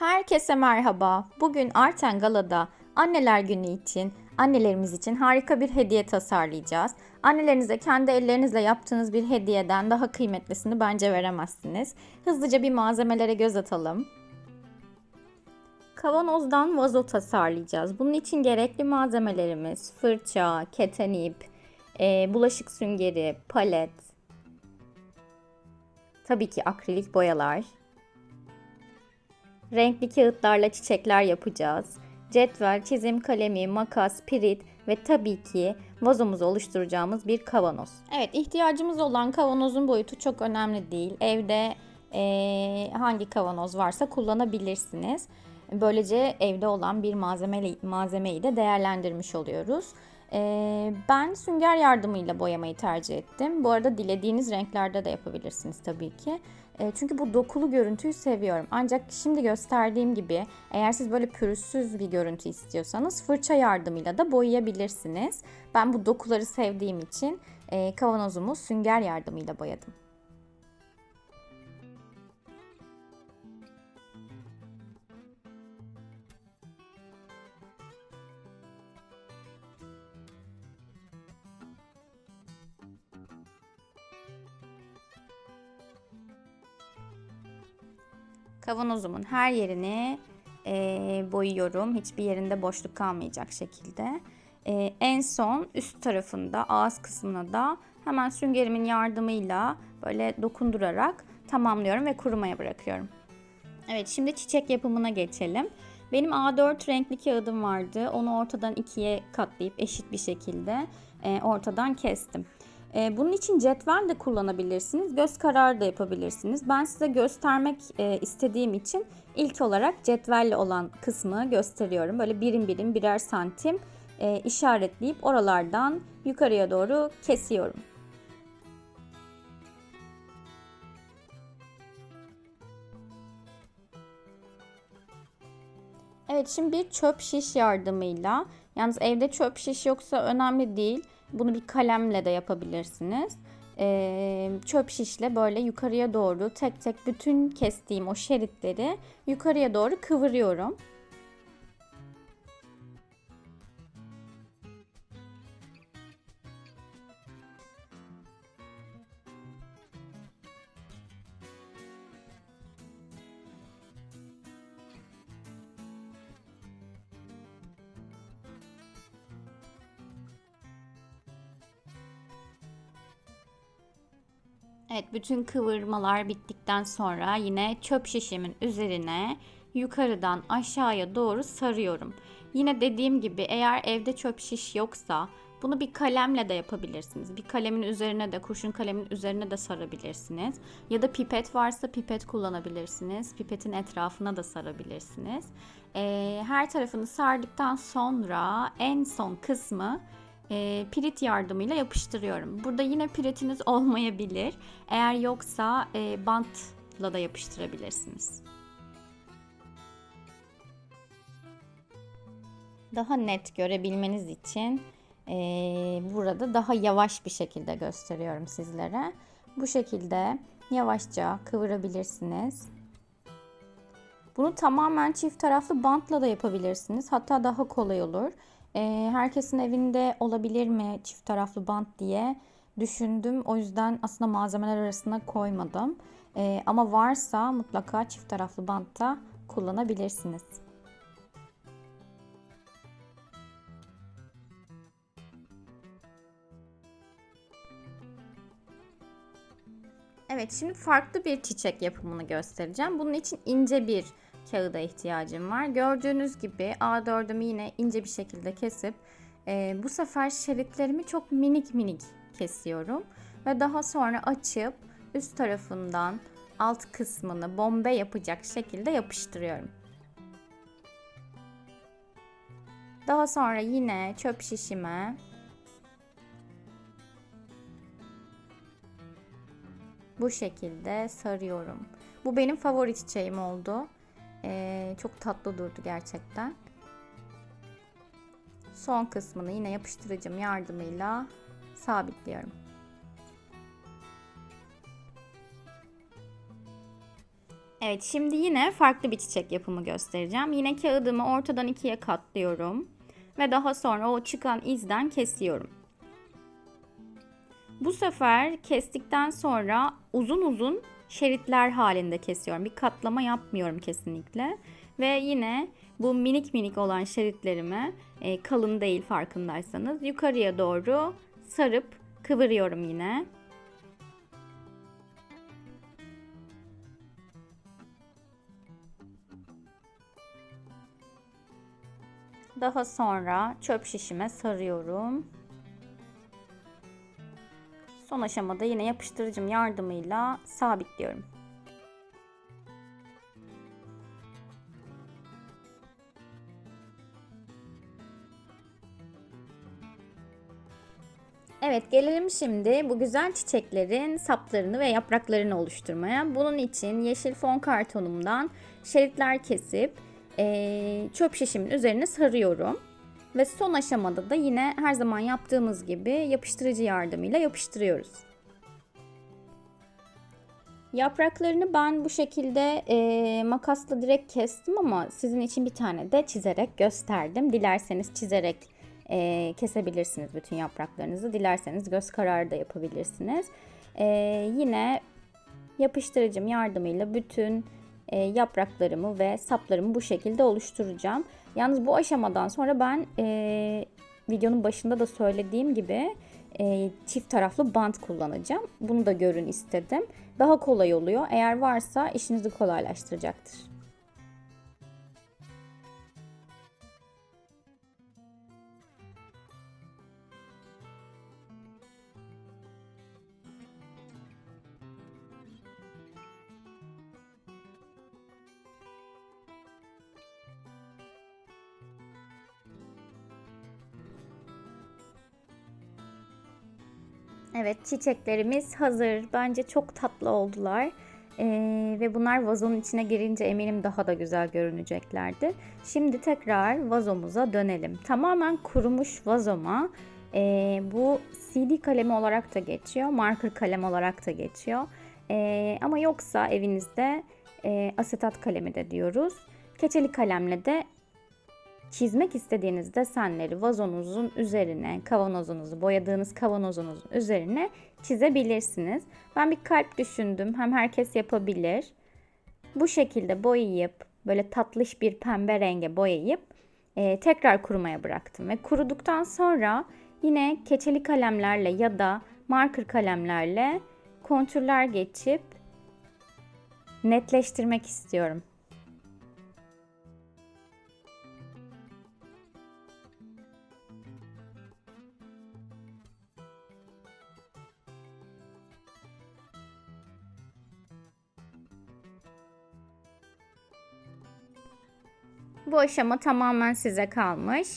Herkese merhaba. Bugün Arten Gala'da Anneler Günü için annelerimiz için harika bir hediye tasarlayacağız. Annelerinize kendi ellerinizle yaptığınız bir hediyeden daha kıymetlisini bence veremezsiniz. Hızlıca bir malzemelere göz atalım. Kavanozdan vazo tasarlayacağız. Bunun için gerekli malzemelerimiz fırça, keten ip, e, bulaşık süngeri, palet, tabii ki akrilik boyalar, Renkli kağıtlarla çiçekler yapacağız. Cetvel, çizim kalemi, makas, pirit ve tabii ki vazomuzu oluşturacağımız bir kavanoz. Evet ihtiyacımız olan kavanozun boyutu çok önemli değil. Evde eee, hangi kavanoz varsa kullanabilirsiniz. Böylece evde olan bir malzeme, malzemeyi de değerlendirmiş oluyoruz. Ee, ben sünger yardımıyla boyamayı tercih ettim. Bu arada dilediğiniz renklerde de yapabilirsiniz tabii ki. Ee, çünkü bu dokulu görüntüyü seviyorum. Ancak şimdi gösterdiğim gibi eğer siz böyle pürüzsüz bir görüntü istiyorsanız fırça yardımıyla da boyayabilirsiniz. Ben bu dokuları sevdiğim için e, kavanozumu sünger yardımıyla boyadım. Kavanozumun her yerini e, boyuyorum. Hiçbir yerinde boşluk kalmayacak şekilde. E, en son üst tarafında ağız kısmına da hemen süngerimin yardımıyla böyle dokundurarak tamamlıyorum ve kurumaya bırakıyorum. Evet şimdi çiçek yapımına geçelim. Benim A4 renkli kağıdım vardı. Onu ortadan ikiye katlayıp eşit bir şekilde e, ortadan kestim. E, bunun için cetvel de kullanabilirsiniz. Göz kararı da yapabilirsiniz. Ben size göstermek e, istediğim için ilk olarak cetvelle olan kısmı gösteriyorum. Böyle birim birim birer santim e, işaretleyip oralardan yukarıya doğru kesiyorum. Evet şimdi bir çöp şiş yardımıyla yalnız evde çöp şiş yoksa önemli değil. Bunu bir kalemle de yapabilirsiniz. Ee, çöp şişle böyle yukarıya doğru tek tek bütün kestiğim o şeritleri yukarıya doğru kıvırıyorum. Evet bütün kıvırmalar bittikten sonra yine çöp şişimin üzerine yukarıdan aşağıya doğru sarıyorum. Yine dediğim gibi eğer evde çöp şiş yoksa bunu bir kalemle de yapabilirsiniz. Bir kalemin üzerine de kurşun kalemin üzerine de sarabilirsiniz. Ya da pipet varsa pipet kullanabilirsiniz. Pipetin etrafına da sarabilirsiniz. Ee, her tarafını sardıktan sonra en son kısmı e, pirit yardımıyla yapıştırıyorum. Burada yine piritiniz olmayabilir. Eğer yoksa e, bantla da yapıştırabilirsiniz. Daha net görebilmeniz için e, burada daha yavaş bir şekilde gösteriyorum sizlere. Bu şekilde yavaşça kıvırabilirsiniz. Bunu tamamen çift taraflı bantla da yapabilirsiniz. Hatta daha kolay olur. E, herkesin evinde olabilir mi çift taraflı bant diye düşündüm. O yüzden aslında malzemeler arasına koymadım. E, ama varsa mutlaka çift taraflı bant da kullanabilirsiniz. Evet şimdi farklı bir çiçek yapımını göstereceğim. Bunun için ince bir kağıda ihtiyacım var. Gördüğünüz gibi A4'ümü yine ince bir şekilde kesip e, bu sefer şeritlerimi çok minik minik kesiyorum. Ve daha sonra açıp üst tarafından alt kısmını bombe yapacak şekilde yapıştırıyorum. Daha sonra yine çöp şişime bu şekilde sarıyorum. Bu benim favori çiçeğim oldu. Ee, çok tatlı durdu gerçekten. Son kısmını yine yapıştırıcım yardımıyla sabitliyorum. Evet şimdi yine farklı bir çiçek yapımı göstereceğim. Yine kağıdımı ortadan ikiye katlıyorum. Ve daha sonra o çıkan izden kesiyorum. Bu sefer kestikten sonra uzun uzun şeritler halinde kesiyorum. Bir katlama yapmıyorum kesinlikle. Ve yine bu minik minik olan şeritlerimi e, kalın değil farkındaysanız yukarıya doğru sarıp kıvırıyorum yine. Daha sonra çöp şişime sarıyorum. Son aşamada yine yapıştırıcım yardımıyla sabitliyorum. Evet gelelim şimdi bu güzel çiçeklerin saplarını ve yapraklarını oluşturmaya. Bunun için yeşil fon kartonumdan şeritler kesip çöp şişimin üzerine sarıyorum. Ve son aşamada da yine her zaman yaptığımız gibi yapıştırıcı yardımıyla yapıştırıyoruz. Yapraklarını ben bu şekilde e, makasla direkt kestim ama sizin için bir tane de çizerek gösterdim. Dilerseniz çizerek e, kesebilirsiniz bütün yapraklarınızı. Dilerseniz göz kararı da yapabilirsiniz. E, yine yapıştırıcım yardımıyla bütün yapraklarımı ve saplarımı bu şekilde oluşturacağım. Yalnız bu aşamadan sonra ben e, videonun başında da söylediğim gibi e, çift taraflı bant kullanacağım. Bunu da görün istedim. Daha kolay oluyor. Eğer varsa işinizi kolaylaştıracaktır. Evet çiçeklerimiz hazır. Bence çok tatlı oldular. Ee, ve bunlar vazonun içine girince eminim daha da güzel görüneceklerdi. Şimdi tekrar vazomuza dönelim. Tamamen kurumuş vazoma e, bu CD kalemi olarak da geçiyor, marker kalem olarak da geçiyor. E, ama yoksa evinizde e, asetat kalemi de diyoruz. Keçeli kalemle de çizmek istediğiniz desenleri vazonuzun üzerine, kavanozunuzu, boyadığınız kavanozunuzun üzerine çizebilirsiniz. Ben bir kalp düşündüm. Hem herkes yapabilir. Bu şekilde boyayıp böyle tatlış bir pembe renge boyayıp e, tekrar kurumaya bıraktım. Ve kuruduktan sonra yine keçeli kalemlerle ya da marker kalemlerle kontürler geçip netleştirmek istiyorum. Bu aşama tamamen size kalmış.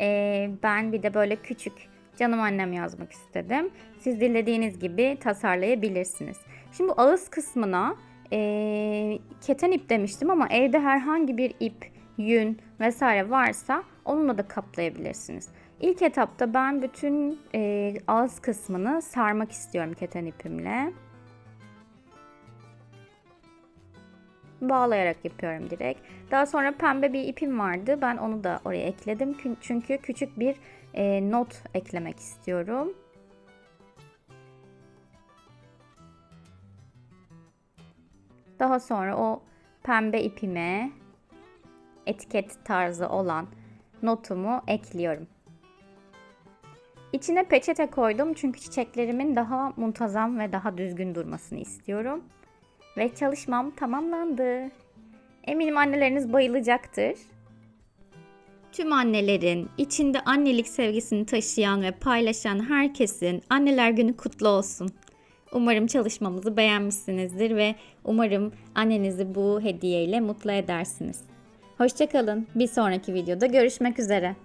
Ee, ben bir de böyle küçük canım annem yazmak istedim. Siz dilediğiniz gibi tasarlayabilirsiniz. Şimdi bu ağız kısmına e, keten ip demiştim ama evde herhangi bir ip, yün vesaire varsa onunla da kaplayabilirsiniz. İlk etapta ben bütün e, ağız kısmını sarmak istiyorum keten ipimle. Bağlayarak yapıyorum direkt. Daha sonra pembe bir ipim vardı. Ben onu da oraya ekledim. Çünkü küçük bir e, not eklemek istiyorum. Daha sonra o pembe ipime etiket tarzı olan notumu ekliyorum. İçine peçete koydum çünkü çiçeklerimin daha muntazam ve daha düzgün durmasını istiyorum. Ve çalışmam tamamlandı. Eminim anneleriniz bayılacaktır. Tüm annelerin, içinde annelik sevgisini taşıyan ve paylaşan herkesin anneler günü kutlu olsun. Umarım çalışmamızı beğenmişsinizdir ve umarım annenizi bu hediyeyle mutlu edersiniz. Hoşçakalın. Bir sonraki videoda görüşmek üzere.